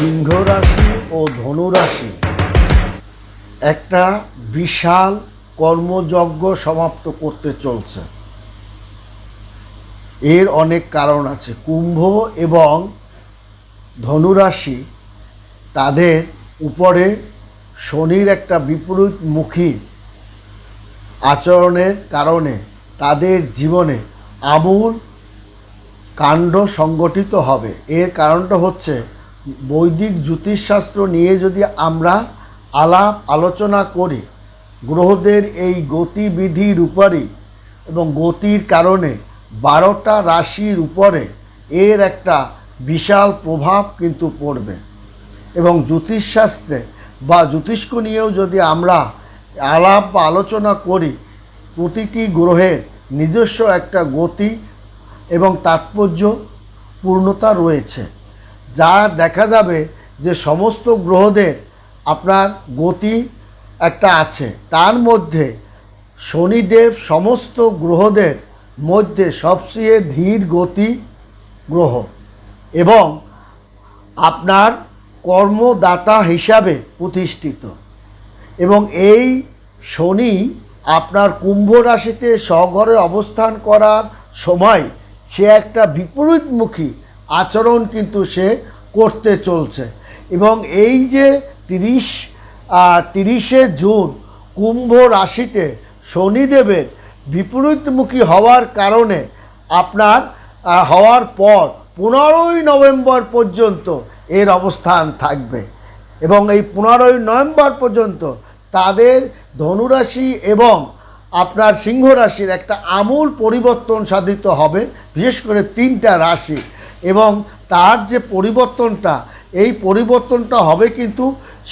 সিংহ রাশি ও ধনু রাশি একটা বিশাল কর্মযজ্ঞ সমাপ্ত করতে চলছে। এর অনেক কারণ আছে। কুম্ভ এবং ধনুরাশি তাদের উপরে শনির একটা বিপরীতমুখী আচরণের কারণে তাদের জীবনে আমূল কাণ্ড সংগঠিত হবে। এর কারণটা হচ্ছে বৈদিক জ্যোতিষশাস্ত্র নিয়ে যদি আমরা আলাপ আলোচনা করি, গ্রহদের এই গতিবিধির উপরই এবং গতির কারণে বারোটা রাশির উপরে এর একটা বিশাল প্রভাব কিন্তু পড়বে। এবং জ্যোতিষশাস্ত্রে বা জ্যোতিষ্ক নিয়েও যদি আমরা আলাপ বা আলোচনা করি, প্রতিটি গ্রহের নিজস্ব একটা গতি এবং তাৎপর্য পূর্ণতা রয়েছে। যা দেখা যাবে যে সমস্ত গ্রহদের আপনার গতি একটা আছে। তার মধ্যে শনিদেব সমস্ত গ্রহদের মধ্যে সবচেয়ে ধীর গতি গ্রহ এবং আপনার কর্মদাতা হিসাবে প্রতিষ্ঠিত। এবং এই শনি আপনার কুম্ভ রাশিতে স্বঘরে অবস্থান করার সময় সে একটা বিপরীতমুখী আচরণ কিন্তু সে করতে চলছে। এবং এই যে তিরিশ তিরিশে জুন কুম্ভ রাশিতে শনিদেবের বিপরীতমুখী হওয়ার কারণে আপনার হওয়ার পর পনেরোই নভেম্বর পর্যন্ত এর অবস্থান থাকবে। এবং এই পনেরোই নভেম্বর পর্যন্ত তাদের ধনুরাশি এবং আপনার সিংহ রাশির একটা আমূল পরিবর্তন সাধিত হবে। বিশেষ করে তিনটা রাশি এবং তার যে পরিবর্তনটা, এই পরিবর্তনটা হবে কিন্তু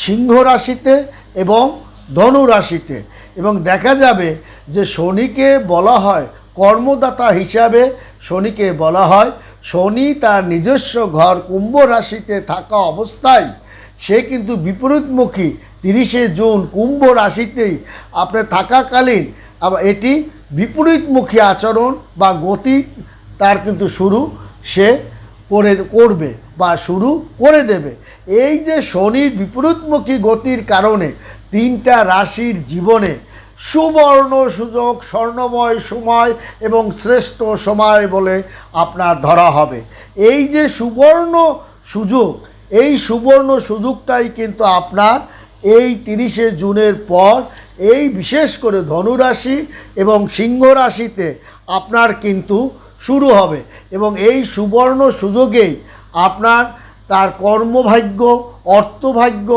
সিংহ রাশিতে এবং ধনু রাশিতে। এবং দেখা যাবে যে শনিকে বলা হয় কর্মদাতা হিসাবে, শনিকে বলা হয় শনি তার নিজস্ব ঘর কুম্ভ রাশিতে থাকা অবস্থায়, সে কিন্তু বিপরীতমুখী তিরিশে জুন কুম্ভ রাশিতেই আপনার থাকাকালীন আবার এটি বিপরীতমুখী আচরণ বা গতি তার কিন্তু শুরু, সে করে করবে বা শুরু করে দেবে। এই যে শনির বিপরীতমুখী গতির কারণে তিনটা রাশির জীবনে সুবর্ণ সুযোগ, স্বর্ণময় সময় এবং শ্রেষ্ঠ সময় বলে আপনার ধরা হবে। এই যে সুবর্ণ সুযোগ, এই সুবর্ণ সুযোগটাই কিন্তু আপনার এই তিরিশে জুনের পর এই বিশেষ করে ধনুরাশি এবং সিংহ রাশিতে আপনার কিন্তু শুরু হবে। এবং এই সুবর্ণ সুযোগেই আপনার তার কর্মভাগ্য, অর্থভাগ্য,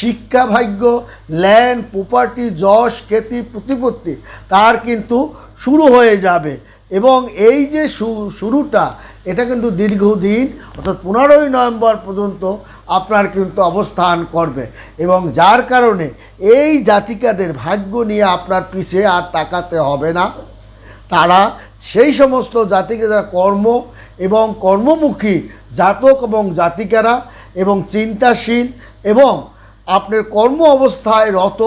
শিক্ষাভাগ্য ল্যান্ড প্রপার্টি যশ, খ্যাতি, প্রতিপত্তি তার কিন্তু শুরু হয়ে যাবে। এবং এই যে শুরুটা, এটা কিন্তু দীর্ঘদিন, অর্থাৎ পনেরোই নভেম্বর পর্যন্ত আপনার কিন্তু অবস্থান করবে। এবং যার কারণে এই জাতিকাদের ভাগ্য নিয়ে আপনার পিছে আর তাকাতে হবে না। তারা সেই সমস্ত জাতিকে যারা কর্ম এবং কর্মমুখী জাতক এবং জাতিকারা এবং চিন্তাশীল এবং আপনার কর্ম অবস্থায় রত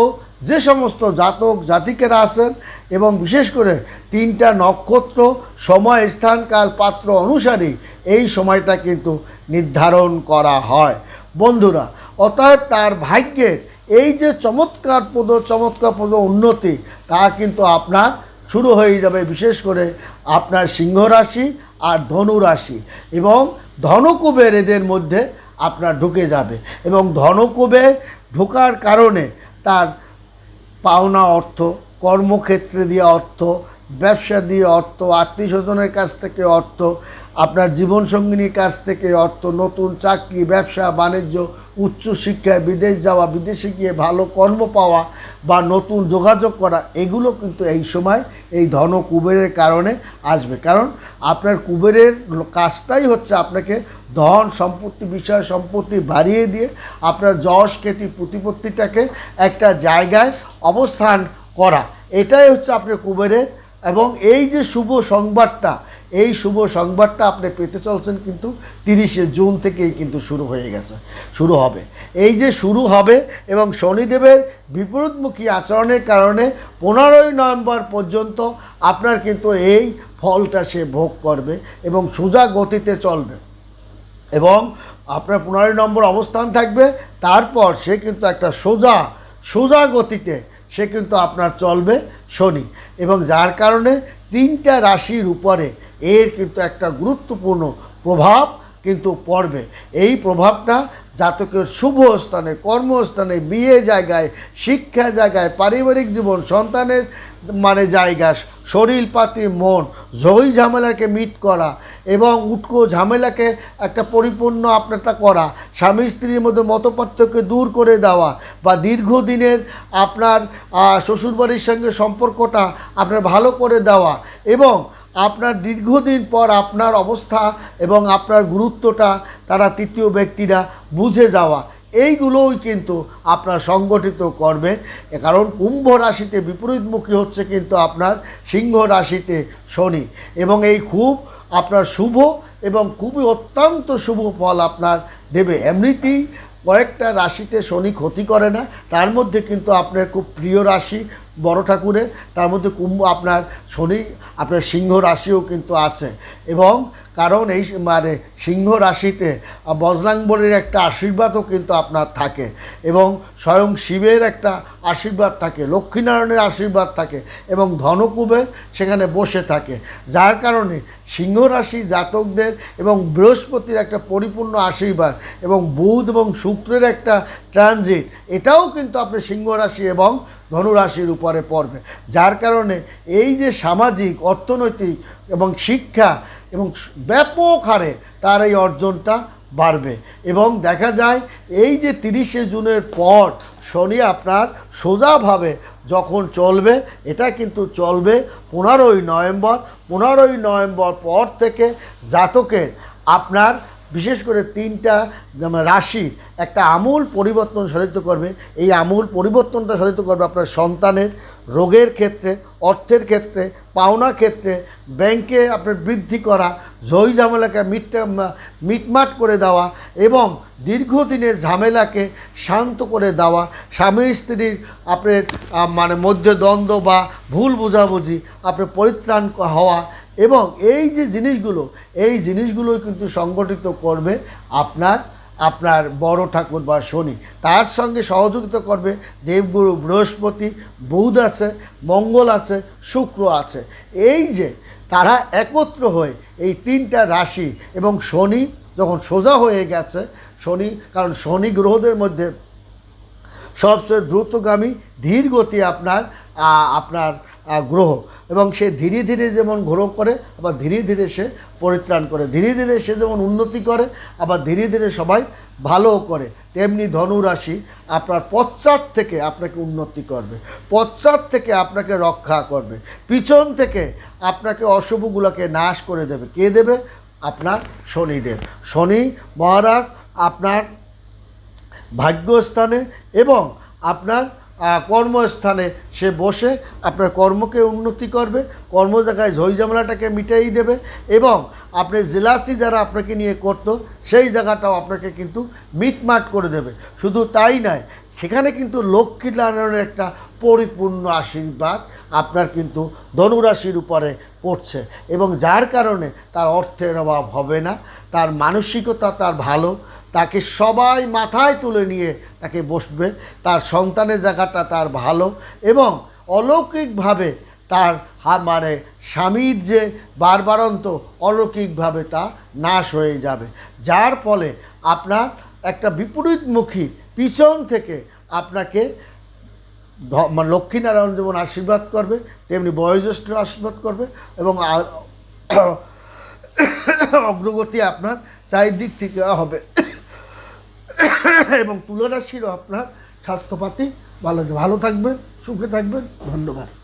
যে সমস্ত জাতক জাতিকেরা আছেন এবং বিশেষ করে তিনটা নক্ষত্র সময় স্থান কাল পাত্র অনুসারে এই সময়টা কিন্তু নির্ধারণ করা হয়। বন্ধুরা, অতএব তার ভাগ্যের এই যে চমৎকার পদ চমৎকার পদ উন্নতি, তা কিন্তু আপনার শুরু হয়ে যাবে বিশেষ করে আপনার সিংহ রাশি আর ধনু রাশি এবং ধনকুবের এদের মধ্যে আপনার ঢুকে যাবে এবং ধনকুবের ঢোকার কারণে তার পাওনা অর্থ, কর্মক্ষেত্রে দিয়ে অর্থ, ব্যবসা দিয়ে অর্থ, আত্মীয় স্বজনের কাছ থেকে অর্থ, আপনার জীবনসঙ্গিনীর কাছ থেকে অর্থ, নতুন চাকরি, ব্যবসা, বাণিজ্য উচ্চশিক্ষায় বিদেশ যাওয়া, বিদেশে গিয়ে ভালো কর্ম পাওয়া বা নতুন যোগাযোগ করা, এগুলো কিন্তু এই সময় এই ধন কুবেরের কারণে আসবে। কারণ আপনার কুবেরের কাজটাই হচ্ছে আপনাকে ধন সম্পত্তি বিষয়, সম্পত্তি বাড়িয়ে দিয়ে আপনার যশ, খ্যাতি, প্রতিপত্তিটাকে একটা জায়গায় অবস্থান করা। এটাই হচ্ছে আপনার কুবেরের এবং এই যে শুভ সংবাদটা এই শুভ সংবাদটা আপনি পেতে চলছেন কিন্তু তিরিশে জুন থেকেই কিন্তু শুরু হয়ে গেছে, শুরু হবে। এই যে শুরু হবে এবং শনিদেবের বিপরীতমুখী আচরণের কারণে পনেরোই নভেম্বর পর্যন্ত আপনার কিন্তু এই ফলটা সে ভোগ করবে এবং সোজা গতিতে চলবে। এবং আপনার পনেরোই নম্বর অবস্থান থাকবে, তারপর সে কিন্তু একটা সোজা সোজা গতিতে সে কিন্তু আপনার চলবে শনি। এবং যার কারণে তিনটা রাশির উপরে এর কিন্তু একটা গুরুত্বপূর্ণ প্রভাব কিন্তু পড়বে। এই প্রভাবটা জাতকের শুভ স্থানে, কর্মস্থানে, বিয়ে জায়গায়, শিক্ষা জায়গায়, পারিবারিক জীবন, সন্তানের মানে জায়গা, শরীর পাতি, মন জয়ী ঝামেলাকে মিট করা এবং উটকো ঝামেলাকে একটা পরিপূর্ণ আপনারটা করা, স্বামী স্ত্রীর মধ্যে মতপার্থক্য দূর করে দেওয়া বা দীর্ঘদিনের আপনার শ্বশুরবাড়ির সঙ্গে সম্পর্কটা আপনার ভালো করে দেওয়া এবং আপনার দীর্ঘদিন পর আপনার অবস্থা এবং আপনার গুরুত্বটা তারা তৃতীয় ব্যক্তিরা বুঝে যাওয়া। এইগুলোই কিন্তু আপনার সংগঠিত করবে। কারণ কুম্ভ রাশিতে বিপরীতমুখী হচ্ছে কিন্তু আপনার সিংহ রাশিতে শনি এবং এই খুব আপনার শুভ এবং খুবই অত্যন্ত শুভ ফল আপনার দেবে। এমনিতেই কয়েকটা রাশিতে শনি ক্ষতি করে না, তার মধ্যে কিন্তু আপনার খুব প্রিয় রাশি বড় ঠাকুরের, তার মধ্যে কুম্ভ আপনার শনি, আপনার সিংহ রাশিও কিন্তু আছে এবং কারণ এই মানে সিংহ রাশিতে বজরাঙ্গবলির একটা আশীর্বাদও কিন্তু আপনার থাকে এবং স্বয়ং শিবের একটা আশীর্বাদ থাকে, লক্ষ্মীনারায়ণের আশীর্বাদ থাকে এবং ধনকুবের সেখানে বসে থাকে। যার কারণে সিংহ রাশি জাতকদের এবং বৃহস্পতির একটা পরিপূর্ণ আশীর্বাদ এবং বুধ এবং শুক্রের একটা ট্রানজিট, এটাও কিন্তু আপনি সিংহ রাশি এবং ধনুরাশির উপরে পড়বে। যার কারণে এই যে সামাজিক, অর্থনৈতিক এবং শিক্ষা এবং ব্যাপক হারে তার এই অর্জনটা বাড়বে। এবং দেখা যায়, এই যে তিরিশে জুনের পর শনি আপনার সোজাভাবে যখন চলবে, এটা কিন্তু চলবে পনেরোই নভেম্বর পনেরোই নভেম্বর পর থেকে জাতকের আপনার বিশেষ করে তিনটা রাশি একটা আমূল পরিবর্তন সাধিত করবে। এই আমূল পরিবর্তনটা সাধিত করবে আপনার সন্তানের রোগের ক্ষেত্রে, অর্থের ক্ষেত্রে, পাওনা ক্ষেত্রে, ব্যাংকে আপনার বৃদ্ধি করা, জয় ঝামেলাকে মিটটা, মিটমাট করে দেওয়া এবং দীর্ঘদিনের ঝামেলাকে শান্ত করে দেওয়া, স্বামী স্ত্রীর আপনার মানে মধ্যে দ্বন্দ্ব বা ভুল বোঝাবুঝি আপনার পরিত্রাণ হওয়া এবং এই যে জিনিসগুলো, এই জিনিসগুলোই কিন্তু সংগঠিত করবে আপনার আপনার বড় ঠাকুর বা শনি, তার সঙ্গে সহযোগিতা করবে দেবগুরু বৃহস্পতি, বুধ আছে, মঙ্গল আছে, শুক্র আছে। এই যে তারা একত্র হয়ে এই তিনটা রাশি এবং শনি যখন সোজা হয়ে গেছে, শনি, কারণ শনি গ্রহদের মধ্যে সবচেয়ে দ্রুতগামী ধীর গতি আপনার আপনার গ্রহ এবং সে ধীরে ধীরে যেমন গ্রহ করে, আবার ধীরে ধীরে সে পরিত্রাণ করে। ধীরে ধীরে সে যেমন উন্নতি করে, আবার ধীরে ধীরে সবাই ভালোও করে। তেমনি ধনুরাশি আপনার পশ্চাৎ থেকে আপনাকে উন্নতি করবে। পশ্চাৎ থেকে আপনাকে রক্ষা করবে। পিছন থেকে আপনাকে অশুভগুলোকে নাশ করে দেবে। কে দেবে? আপনার শনিদেব। শনি মহারাজ আপনার ভাগ্যস্থানে এবং আপনার কর্মস্থানে সে বসে আপনার কর্মকে উন্নতি করবে কর্ম জায়গায় ঝইঝামেলাটাকে মিটাই দেবে এবং আপনি জেলাসি যারা আপনাকে নিয়ে করতো, সেই জায়গাটাও আপনাকে কিন্তু মিটমাট করে দেবে। শুধু তাই নয়, সেখানে কিন্তু লক্ষ্মী নারায়ণের একটা পরিপূর্ণ আশীর্বাদ আপনার কিন্তু ধনুরাশির উপরে পড়ছে এবং যার কারণে তার অর্থের অভাব হবে না, তার মানসিকতা তার ভালো তাকে সবাই মাথায় তুলে নিয়ে তাকে বসবে। তার সন্তানের জায়গাটা তার ভালো এবং অলৌকিকভাবে তার মানে স্বামীর যে বারবারন্ত অলৌকিকভাবে তা নাশ হয়ে যাবে। যার ফলে আপনার একটা বিপরীতমুখী পিছন থেকে আপনাকে মানে লক্ষ্মীনারায়ণ যেমন আশীর্বাদ করবে, তেমনি বয়োজ্যেষ্ঠ আশীর্বাদ করবে এবং অগ্রগতি আপনার চারিদিক থেকে হবে। এবং তুলনা ছিল আপনার স্বাস্থ্যপাতি ভালো ভালো থাকবেন সুখে থাকবেন। ধন্যবাদ।